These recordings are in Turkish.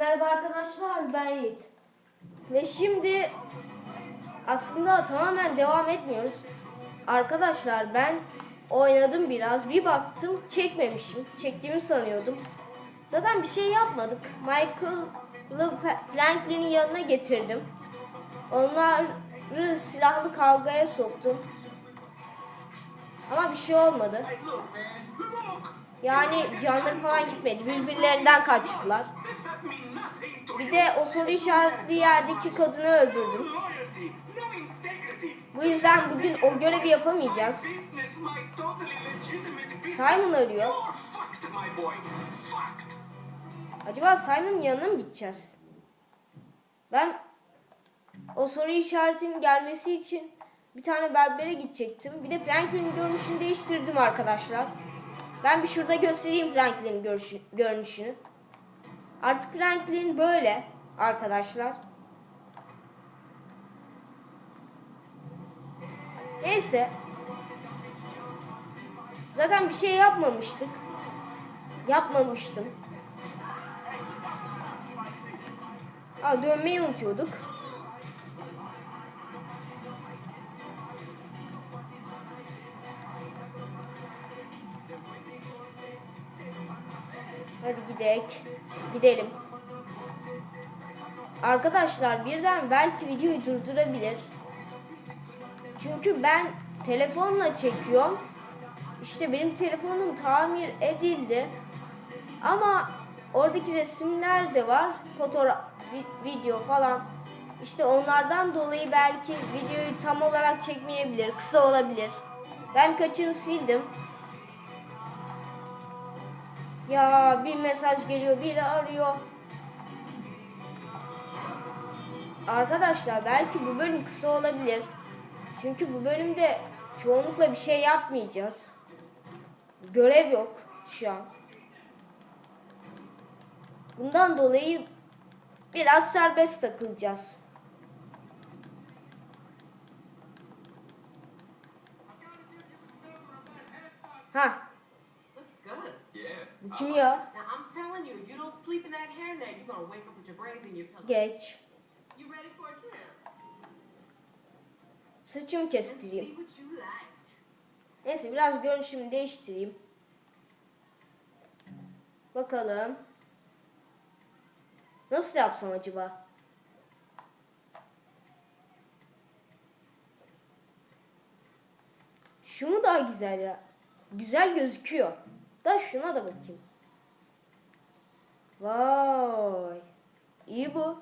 Merhaba arkadaşlar ben Yiğit. Ve şimdi aslında tamamen devam etmiyoruz. Arkadaşlar ben oynadım biraz. Bir baktım çekmemişim. Çektiğimi sanıyordum. Zaten bir şey yapmadık. Michael'ı Franklin'in yanına getirdim. Onları silahlı kavgaya soktum. Ama bir şey olmadı. Yani canları falan gitmedi. Birbirlerinden kaçtılar. Bir de o soru işaretli yerdeki kadını öldürdüm. Bu yüzden bugün o görevi yapamayacağız. Simon arıyor. Acaba Simon'ın yanına mı gideceğiz? Ben o soru işaretinin gelmesi için bir tane berbere gidecektim. Bir de Franklin'in görünüşünü değiştirdim arkadaşlar. Ben bir şurada göstereyim Franklin'in görünüşünü. Artık Franklin böyle arkadaşlar. Neyse. Zaten bir şey yapmamıştık. Yapmamıştım. Aa, dönmeyi unutuyorduk. Hadi gidek. Gidelim. Arkadaşlar birden belki videoyu durdurabilir. Çünkü ben telefonla çekiyorum. İşte benim telefonum tamir edildi. Ama oradaki resimler de var. Fotoğraf, vi- video falan. İşte onlardan dolayı belki videoyu tam olarak çekmeyebilir. Kısa olabilir. Ben kaçını sildim. Ya bir mesaj geliyor, biri arıyor. Arkadaşlar belki bu bölüm kısa olabilir. Çünkü bu bölümde çoğunlukla bir şey yapmayacağız. Görev yok şu an. Bundan dolayı biraz serbest takılacağız. Ha. Bu kim ya? Geç. Saçımı kestireyim. Neyse biraz görünüşümü değiştireyim. Bakalım. Nasıl yapsam acaba? Şu mu daha güzel ya? Güzel gözüküyor. Da şuna da bakayım. Vay. İyi bu.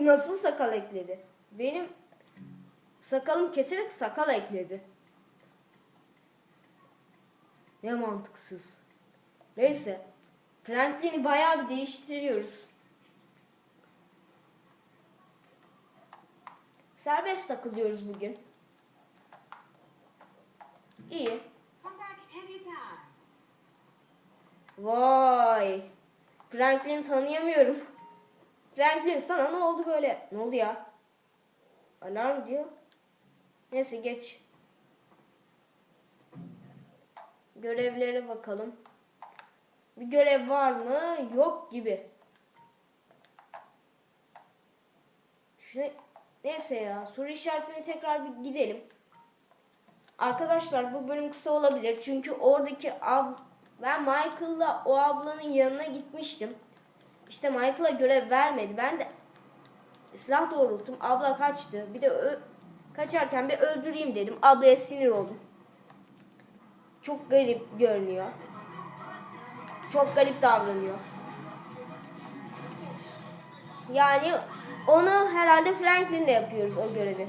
Nasıl sakal ekledi? Benim sakalım keserek sakal ekledi. Ne mantıksız. Neyse. Franklin'i bayağı bir değiştiriyoruz. Serbest takılıyoruz bugün. İyi. Vay. Franklin tanıyamıyorum. Franklin sana ne oldu böyle? Ne oldu ya? Alarm diyor. Neyse geç. Görevlere bakalım. Bir görev var mı? Yok gibi. Şu, neyse ya. Soru işaretine tekrar bir gidelim. Arkadaşlar bu bölüm kısa olabilir. Çünkü oradaki ab ben Michael'la o ablanın yanına gitmiştim. İşte Michael'a görev vermedi. Ben de silah doğrulttum. Abla kaçtı. Bir de kaçarken bir öldüreyim dedim. Ablaya sinir oldum. Çok garip görünüyor. Çok garip davranıyor. Yani onu herhalde Franklin'le yapıyoruz o görevi.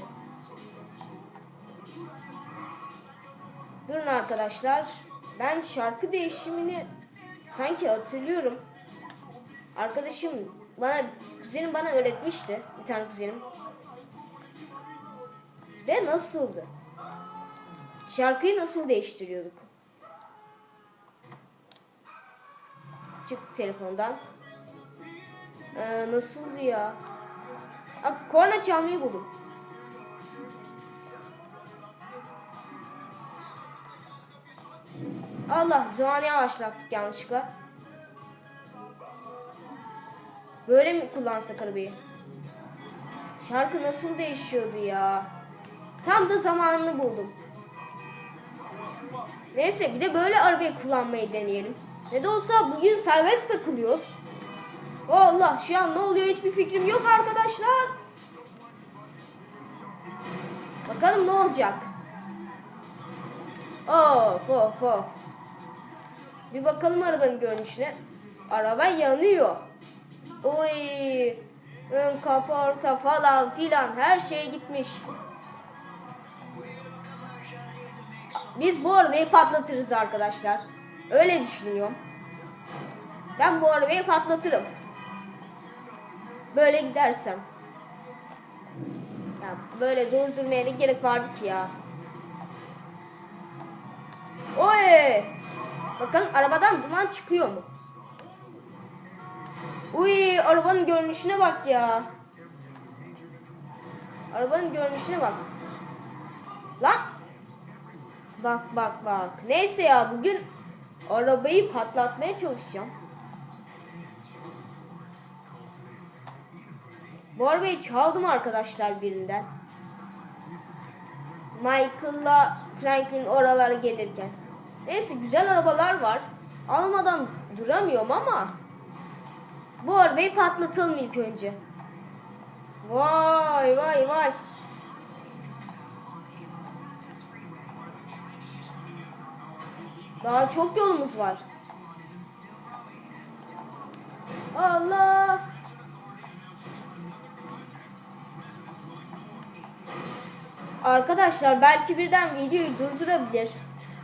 Durun arkadaşlar. Ben şarkı değişimini sanki hatırlıyorum. Arkadaşım bana kuzenim bana öğretmişti. Bir tane kuzenim. De nasıldı? Şarkıyı nasıl değiştiriyorduk? Çık telefondan. Ee, nasıldı ya? Aa, korna çalmayı buldum. Allah zamanı yavaşlattık yanlışlıkla. Böyle mi kullansak arabayı? Şarkı nasıl değişiyordu ya? Tam da zamanını buldum. Neyse bir de böyle arabayı kullanmayı deneyelim. Ne de olsa bugün serbest takılıyoruz. Allah şu an ne oluyor hiçbir fikrim yok arkadaşlar. Bakalım ne olacak. Of of of. Bir bakalım arabanın görünüşüne. Araba yanıyor. Oy. Ön kaporta falan filan her şey gitmiş. Biz bu arabayı patlatırız arkadaşlar. Öyle düşünüyorum. Ben bu arabayı patlatırım. Böyle gidersem. Ya böyle durdurmaya ne gerek vardı ki ya. Oy! Bakalım arabadan duman çıkıyor mu? Uy arabanın görünüşüne bak ya. Arabanın görünüşüne bak. Lan. Bak bak bak. Neyse ya bugün arabayı patlatmaya çalışacağım. Bu arabayı çaldım arkadaşlar birinden. Michael'la Franklin oralara gelirken. Neyse güzel arabalar var. Almadan duramıyorum ama bu arabayı patlatalım ilk önce. Vay vay vay. Daha çok yolumuz var. Allah. Arkadaşlar belki birden videoyu durdurabilir.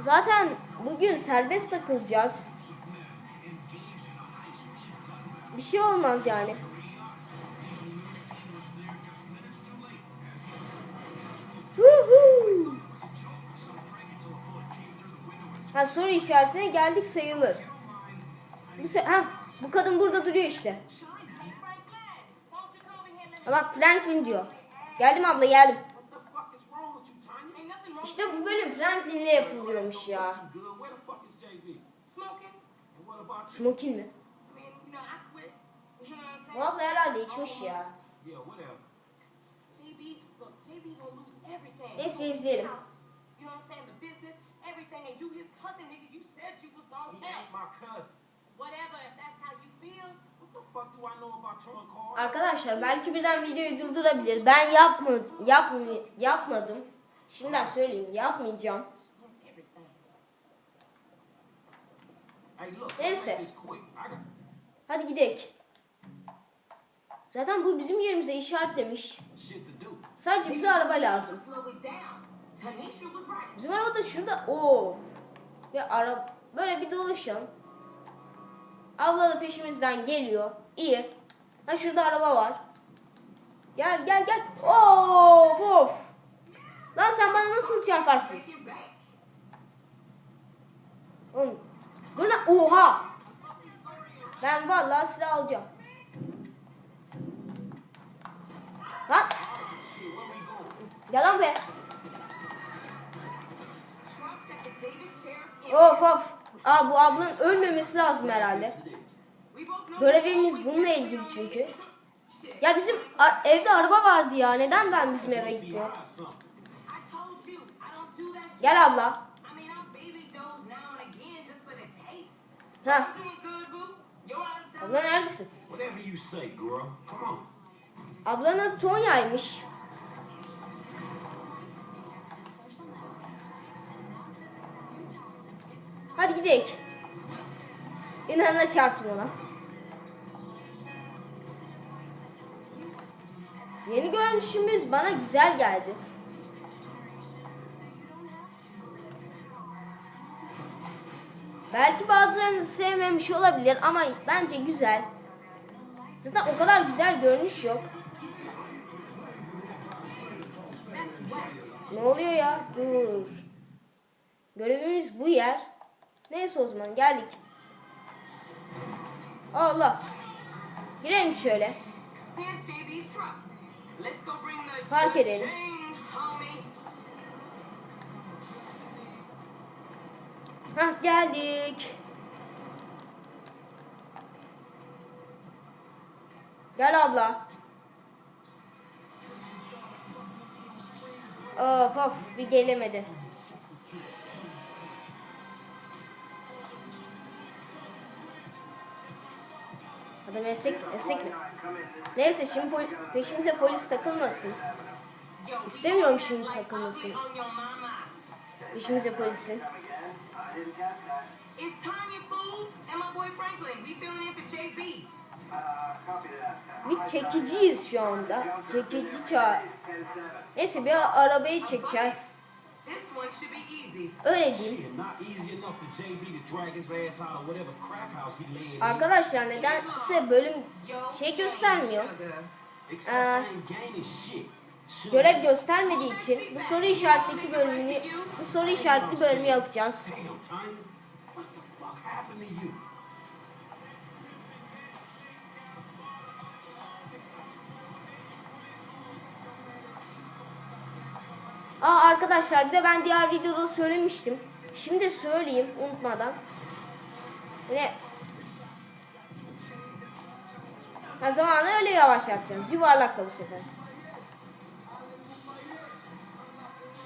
Zaten bugün serbest takılacağız. Bir şey olmaz yani. Ha soru işaretine geldik sayılır. Bu se ha bu kadın burada duruyor işte. Ha, bak Franklin diyor. Geldim abla geldim. İşte bu bölüm Franklin'le yapılıyormuş ya. Smoking mi? Bu abla herhalde içmiş ya. Neyse izleyelim. Arkadaşlar belki birden videoyu durdurabilir. Ben yapma, yapma, yapmadım. Şimdiden söyleyeyim yapmayacağım. Neyse. Hadi gidelim. Zaten bu bizim yerimize işaretlemiş. Sadece bize araba lazım. Bizim araba da şurada. Oo. Ve ara böyle bir dolaşalım. Abla da peşimizden geliyor. İyi. Ha şurada araba var. Gel gel gel. Of of. Lan sen bana nasıl çarparsın? Back. Oğlum. Dur lan. Oha. Ben vallahi silah alacağım. Lan. Shit, where we going? Gel lan be. Of of. Aa bu ablanın ölmemesi lazım herhalde. Görevimiz bununla ilgili çünkü. Ya bizim evde araba vardı ya. Neden ben bizim eve gitmiyorum? The taste. Ha. Abla neredesin? Ablanın adı Tonya'ymış. Hadi gidelim. İnanına çarptım ona. Yeni görünüşümüz bana güzel geldi. Belki bazılarınız sevmemiş olabilir ama bence güzel. Zaten o kadar güzel görünüş yok. Ne oluyor ya? Dur. Görevimiz bu yer. Neyse o zaman geldik. Allah. Girelim şöyle. Park edelim. Hah geldik. Gel abla. Of of bir gelemedi. Hadi meslek, meslek mi? Neyse şimdi pol- peşimize polis takılmasın. Yo, İstemiyorum şimdi takılmasın. Peşimize polisin. It's Tanya Fool and my boy Franklin. We filling in for JB. Bir çekiciyiz şu anda. Çekici çağır. Neyse bir arabayı çekeceğiz. This one should be easy. Öyle in. Arkadaşlar nedense bölüm şey göstermiyor. sugar. Görev göstermediği için bu soru işaretli bölümünü bu soru işaretli bölümü yapacağız. Aa arkadaşlar bir de ben diğer videoda söylemiştim. Şimdi söyleyeyim unutmadan. Yine Ha zamanı öyle yavaşlatacağız. Yuvarlakla bu sefer.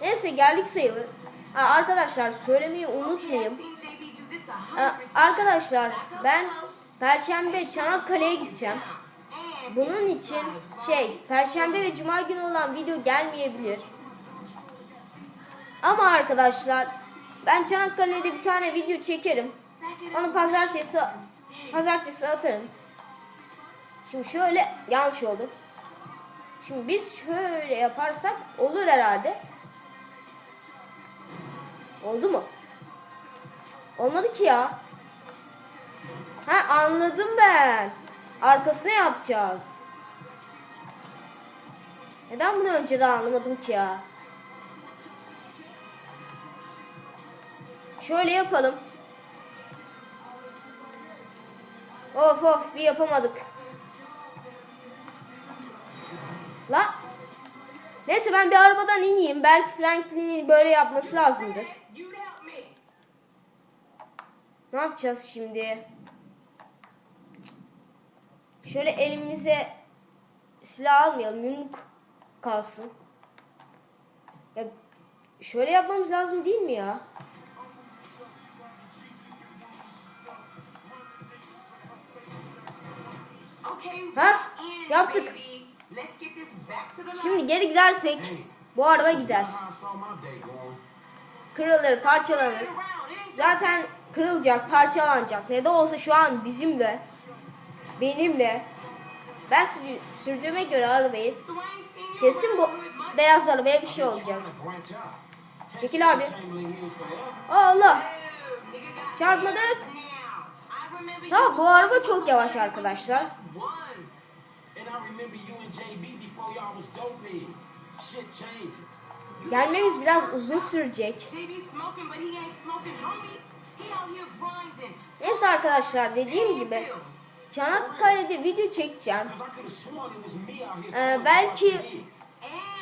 Neyse geldik sayılır. Arkadaşlar söylemeyi unutmayayım. Arkadaşlar ben Perşembe Çanakkale'ye gideceğim. Bunun için şey Perşembe ve Cuma günü olan video gelmeyebilir. Ama arkadaşlar ben Çanakkale'de bir tane video çekerim. Onu pazartesi pazartesi atarım. Şimdi şöyle yanlış oldu. Şimdi biz şöyle yaparsak olur herhalde. Oldu mu? Olmadı ki ya. Ha anladım ben. Arkasına yapacağız. Neden bunu önceden anlamadım ki ya? Şöyle yapalım. Of of bir yapamadık. La. Neyse ben bir arabadan ineyim. Belki Franklin'in böyle yapması lazımdır. Ne yapacağız şimdi? Şöyle elimize silah almayalım. Yumruk kalsın. Ya şöyle yapmamız lazım değil mi ya? Ha? Yaptık. Şimdi geri gidersek bu araba gider. Kırılır, parçalanır. Zaten kırılacak, parçalanacak. Ne de olsa şu an bizimle, benimle. Ben sür- sürdüğüme göre arabayı kesin bu beyaz arabaya bir şey olacak. Çekil abi. Allah. Çarpmadık. Tamam bu araba çok yavaş arkadaşlar. Gelmemiz biraz uzun sürecek. Neyse arkadaşlar dediğim gibi Çanakkale'de video çekeceğim. Ee, belki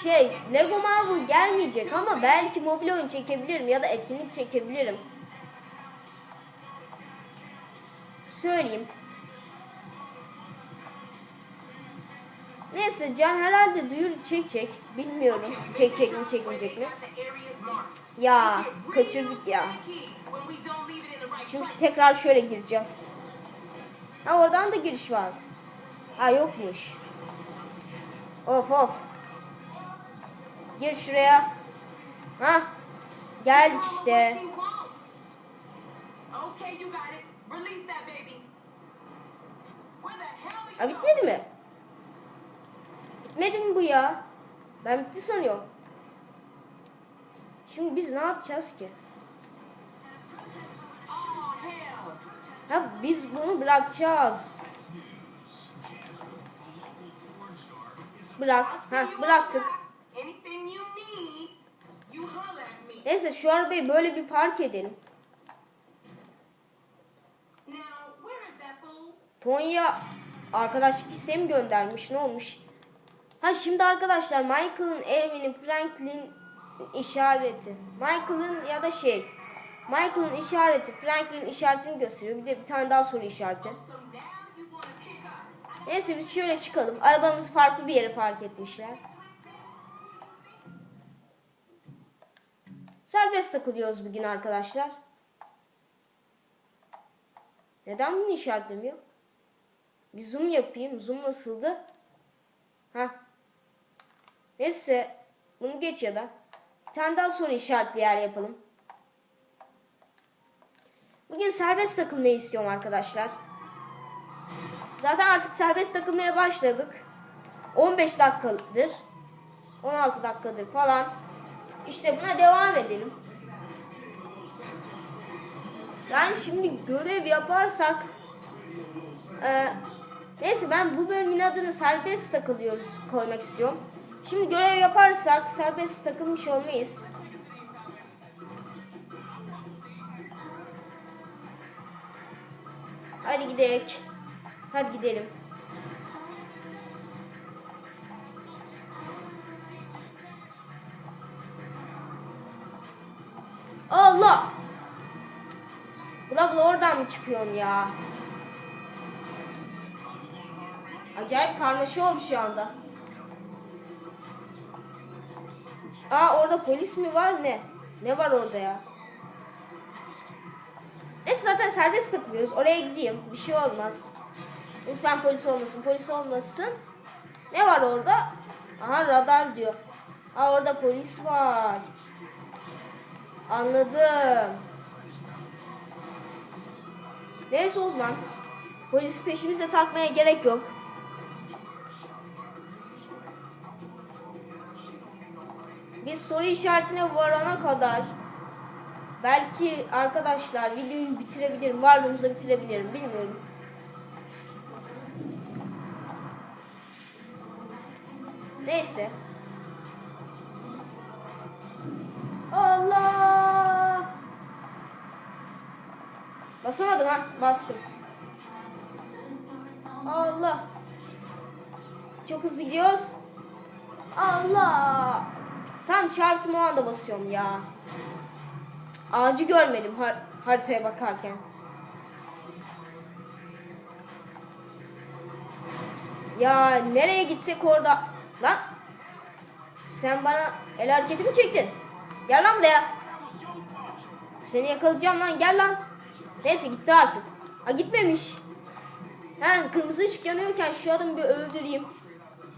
şey Lego Marvel gelmeyecek ama belki mobil oyun çekebilirim ya da etkinlik çekebilirim. Söyleyeyim. Neyse Can herhalde duyuru çekecek. Bilmiyorum. Çekecek mi çekmeyecek mi? Ya kaçırdık ya. Şimdi tekrar şöyle gireceğiz. Ha oradan da giriş var. Ha yokmuş. Of of. Gir şuraya. Ha. Geldik işte. Ha bitmedi mi? Bitmedi mi bu ya? Ben bitti sanıyorum. Şimdi biz ne yapacağız ki? Ha biz bunu bırakacağız. Bırak. Ha bıraktık. Neyse şu arabayı böyle bir park edelim. Tonya arkadaşlık isteği mi göndermiş ne olmuş? Ha şimdi arkadaşlar Michael'ın evinin Franklin işareti. Michael'ın ya da şey Michael'ın işareti, Franklin'in işaretini gösteriyor. Bir de bir tane daha soru işareti. Neyse biz şöyle çıkalım. Arabamızı farklı bir yere park etmişler. Serbest takılıyoruz bugün arkadaşlar. Neden bunu işaretlemiyor? Bir zoom yapayım. Zoom nasıldı? Ha. Neyse. Bunu geç ya da. Bir tane daha soru işaretli yer yapalım. Bugün serbest takılmayı istiyorum arkadaşlar. Zaten artık serbest takılmaya başladık. 15 dakikadır. 16 dakikadır falan. İşte buna devam edelim. Yani şimdi görev yaparsak e, neyse ben bu bölümün adını serbest takılıyoruz koymak istiyorum. Şimdi görev yaparsak serbest takılmış olmayız. Hadi gidelim. Hadi gidelim. Allah! Bula bula oradan mı çıkıyorsun ya? Acayip karmaşa oldu şu anda. Aa orada polis mi var ne? Ne var orada ya? Neyse zaten serbest takılıyoruz. Oraya gideyim. Bir şey olmaz. Lütfen polis olmasın. Polis olmasın. Ne var orada? Aha radar diyor. Aa orada polis var. Anladım. Neyse o zaman. Polisi peşimize takmaya gerek yok. Biz soru işaretine varana kadar belki arkadaşlar videoyu bitirebilirim. Varlığımızda bitirebilirim. Bilmiyorum. Neyse. Allah! Basamadım ha. Bastım. Allah! Çok hızlı gidiyoruz. Allah! Tam çarptım o anda basıyorum ya. Ağacı görmedim har- haritaya bakarken. Ya nereye gitsek orada. Lan. Sen bana el hareketi mi çektin? Gel lan buraya. Seni yakalayacağım lan gel lan. Neyse gitti artık. Ha gitmemiş. He kırmızı ışık yanıyorken şu adamı bir öldüreyim.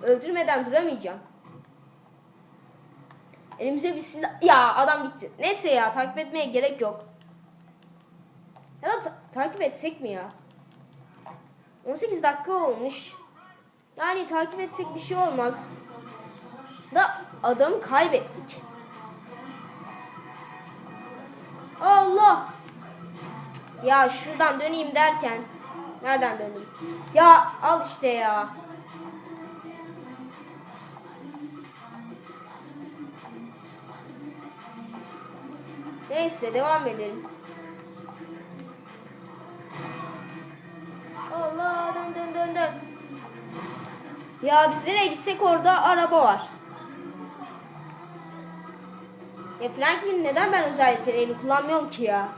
Öldürmeden duramayacağım. Elimize bir silah... Ya adam gitti. Neyse ya takip etmeye gerek yok. Ya da ta- takip etsek mi ya? 18 dakika olmuş. Yani takip etsek bir şey olmaz. Da adamı kaybettik. Allah! Ya şuradan döneyim derken nereden döndüm? Ya al işte ya. Neyse devam edelim. Allah dön dön dön dön. Ya biz nereye gitsek orada araba var. Ya Franklin neden ben özel yeteneğini kullanmıyorum ki ya?